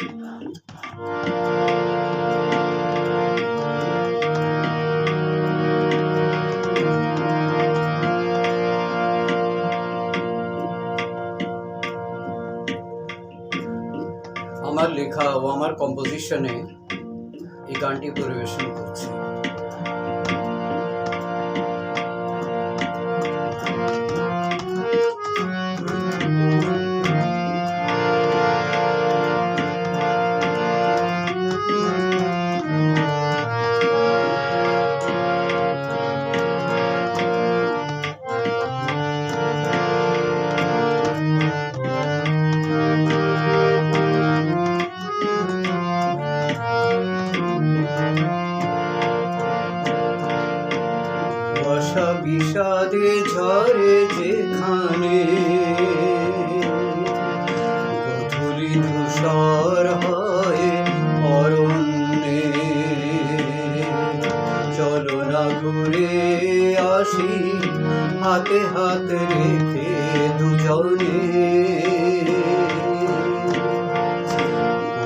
আমার লেখা ও আমার কম্পোজিশনে এই গানটি পরিবেশন করছি। বিষাদে ঝরে যেখানে গধূলি ধূসর হয় অরণ্যে। চলো না ঘুরে আসি, হাতে হাত রেখে দুজনে।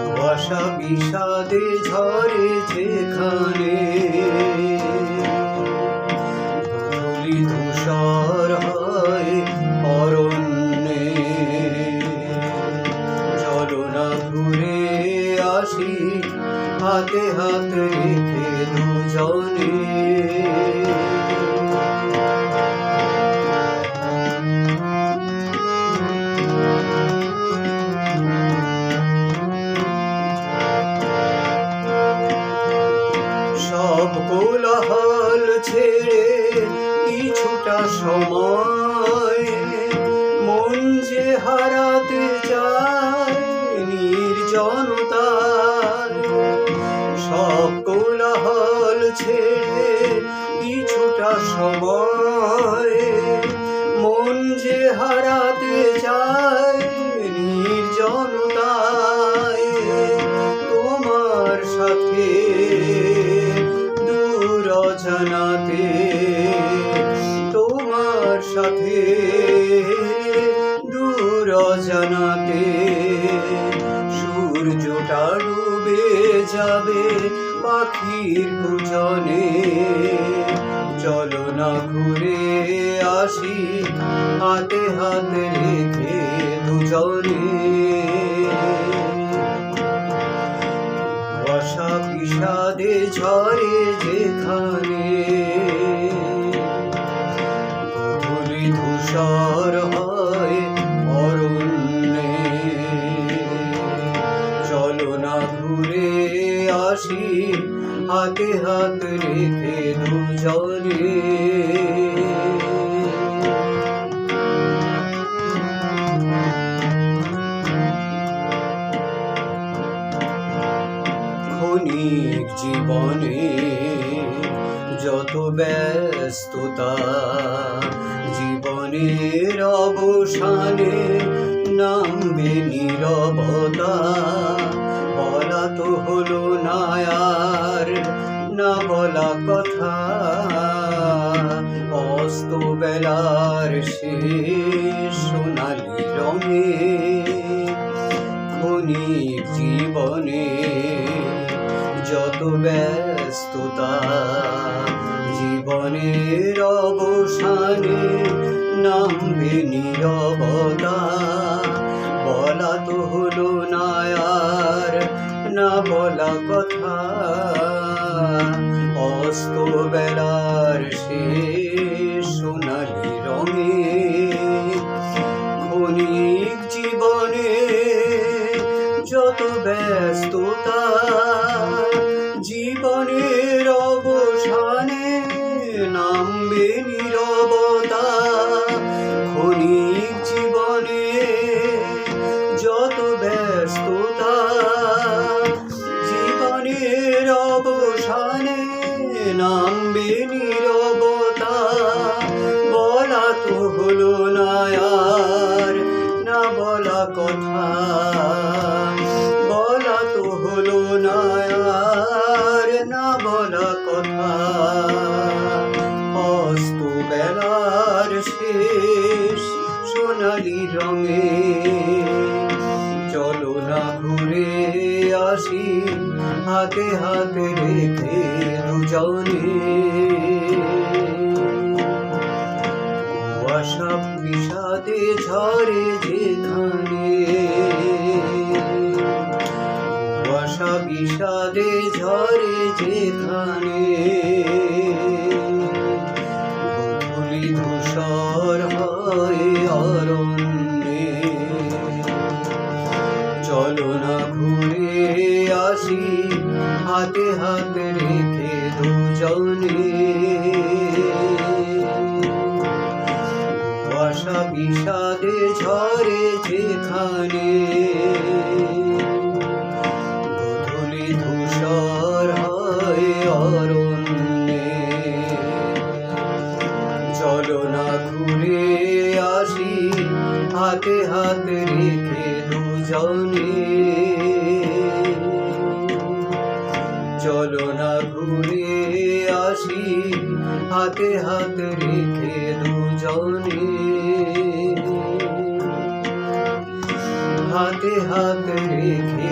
কুয়াশা বিষাদে ঝরে যেখানে হয় হাতে হাত রেখে দুজনে। সব কোলাহল ছেড়ে সময় মন যে হারাতে চায় নির্জনতায় সব কোলাহল ছেড়ে কিছুটা সময় মন যে হারাতে সাথে দূর জানাতে সূর্যটা ডুবে যাবে পাখির পূজনে চলো না ঘুরে আসি হাতে হাতে রেখে দুজনে। বর্ষা বিষাদে ঝরে যেখানে ধূসর হয় অরণ্যে। চলো না ঘুরে আসি, হাতে হাত রেখে দুজনে। ক্ষণিক জীবনে যত ব্যস্ততা জীবনের অবসানে নামবে নীরবতা। বলা তো হলো না আর না বলা কথা। অস্ত বেলার শেষ সোনালি রঙে ক্ষণিক জীবনে যত ব্যস্ততা জীবনের অবসানে নামবে নিরবতা। বলা তো হলো না আর না বলা কথা। অস্ত বেলার সে সোনালি রঙে নীরবতা, ক্ষণিক জীবনে যত ব্যস্ততা, জীবনের অবসানে নামবে নীরবতা, বলা তো হলো না আর, না বলা কথা। হাতে হাতে রেখে দুজনে। কুয়াশা বিষাদে ঝরে যেখানে। কুয়াশা বিষাদে ঝরে যেখানে। গোধূলি ধূসর হয় অরণ্যে। দুজনে কুয়াশা বিষাদে ঝরে যেখানে ধূসর হয় চলো না আসি হাতে হাত রেখে দুজনে। হাতে হাত রেখে দুজনে। হাতে হাত রেখে